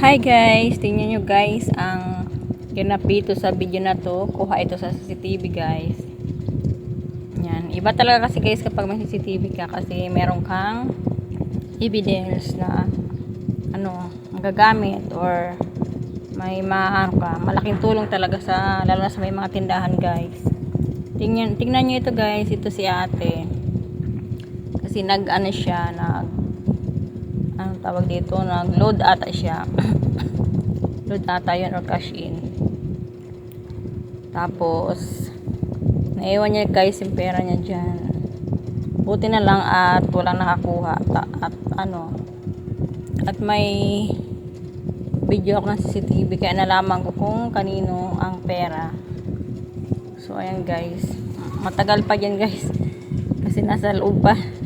Hi guys, tingnan nyo guys ang ganap dito sa video na to. Kuha ito sa CCTV guys. Yan. Iba talaga kasi guys kapag may CCTV ka kasi meron kang evidence na ano, magagamit or may maano ka, malaking tulong talaga sa lalo na sa may mga tindahan guys. Tingnan, tingnan nyo ito guys, ito si ate. Kasi nag ano siya, nag ano tawag dito, nag-load ata siya. load ata yun or cash in. Tapos, naiwan niya guys yung pera niya dyan. Buti na lang at walang nakakuha. Ta- at ano, at may video ako ng CCTV kaya nalaman ko kung kanino ang pera. So, ayan guys. Matagal pa dyan guys. Kasi nasa loob pa.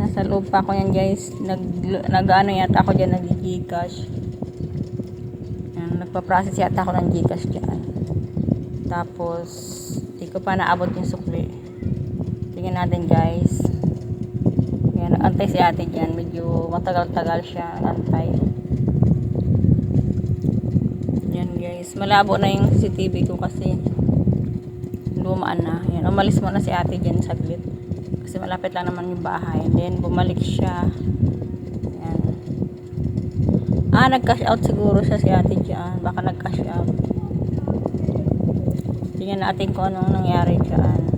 Nasa loob pa ako yan guys. Nag, nag ano yata ako dyan, nag-gcash. Nagpa-process yata ako ng gcash dyan. Tapos, di ko pa naabot yung sukli. Tingnan natin guys. Yan, antay si ate dyan. Medyo matagal-tagal siya antay. Yan guys. Malabo na yung CCTV ko kasi lumaan na. Yan, umalis muna si ate dyan saglit. Kasi malapit lang naman yung bahay. Then, bumalik siya. Yan. Ah, nag-cash out siguro siya si ate dyan. Baka nag-cash out. Tingnan natin kung anong nangyari dyan.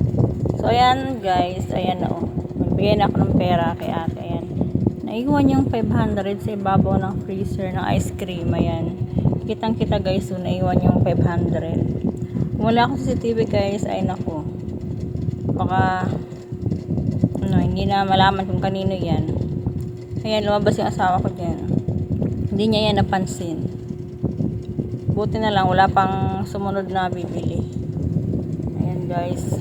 So, ayan guys. Ayan o. Magbigay na ako ng pera kay ate. Ayan. Naiwan yung 500 sa ibabaw ng freezer ng ice cream. Ayan. Kitang kita guys. So, naiwan yung 500. Kung wala akong CCTV guys, ay nako. Baka hindi na malaman kung kanino yan. Ayan, lumabas yung asawa ko dyan. Hindi niya yan napansin. Buti na lang, wala pang sumunod na bibili. Ayan guys.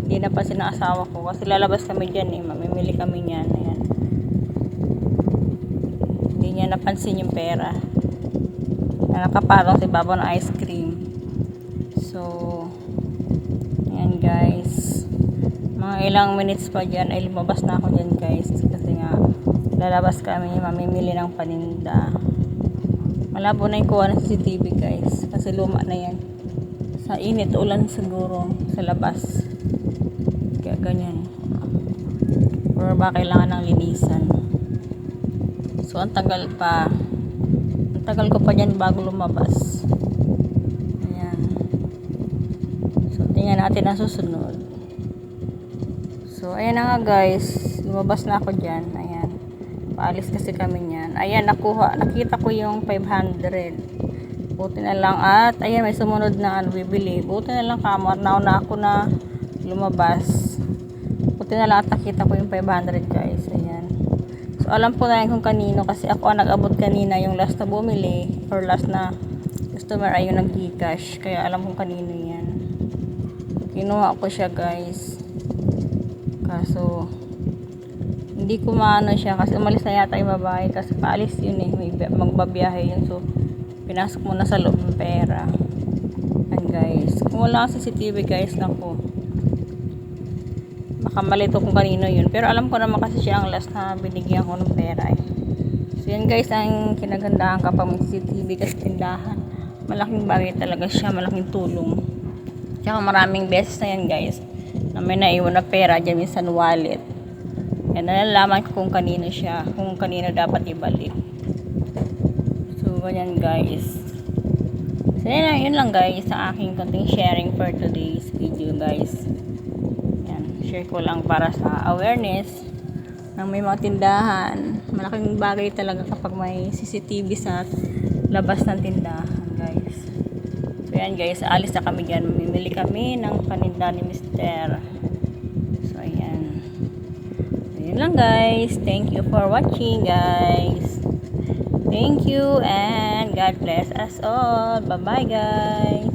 Hindi napansin ng asawa ko. Kasi lalabas kami dyan eh. Mamimili kami niyan. Ayan. Hindi niya napansin yung pera. Na nakapatong si Babo ng ice cream. So, ayan guys mga ilang minutes pa dyan ay lumabas na ako dyan guys. Kasi nga lalabas kami mamimili ng paninda. Malabo na yung kuha ng CCTV guys. Kasi luma na yan. Sa init ulan siguro sa labas. Kaya ganyan. Or ba kailangan ng linisan. So ang tagal pa. Ang tagal ko pa dyan bago lumabas. Ayan. So tingnan natin ang susunod So, ayan na nga guys. Lumabas na ako dyan. Ayan. Paalis kasi kami niyan. Ayan, nakuha. Nakita ko yung 500. Buti na lang. At, ayan, may sumunod na ano, bibili. Buti na lang kamar. Nauna ako na lumabas. Buti na lang at nakita ko yung 500 guys. Ayan. So, alam po na yan kung kanino. Kasi ako ang nag-abot kanina yung last na bumili. Or last na customer ay yung nag-gcash. Kaya alam kong kanino yan. Kinuha ko siya guys. Kaso, hindi ko maano siya kasi umalis na yata yung babae kasi paalis yun eh. May bi- magbabiyahe yun. So, pinasok mo na sa loob ng pera. And guys, kung wala kang CCTV guys, naku. Baka malito kung kanino yun. Pero alam ko naman kasi siya ang last na binigyan ko ng pera eh. So yan guys, ang kinagandahan kapag may CCTV kasi tindahan. Malaking bagay talaga siya, malaking tulong. Tsaka maraming beses na yan guys na may naiwan na pera dyan minsan wallet. Yan, nalalaman ko kung kanino siya, kung kanino dapat ibalik. So, ganyan guys. So, yun lang, yun lang guys, ang aking konting sharing for today's video guys. Yan, share ko lang para sa awareness ng may mga tindahan. Malaking bagay talaga kapag may CCTV sa labas ng tindahan guys. So yan guys, alis na kami dyan. Mamimili kami ng paninda ni Mr. So ayan. Yun lang guys. Thank you for watching guys. Thank you and God bless us all. Bye bye guys.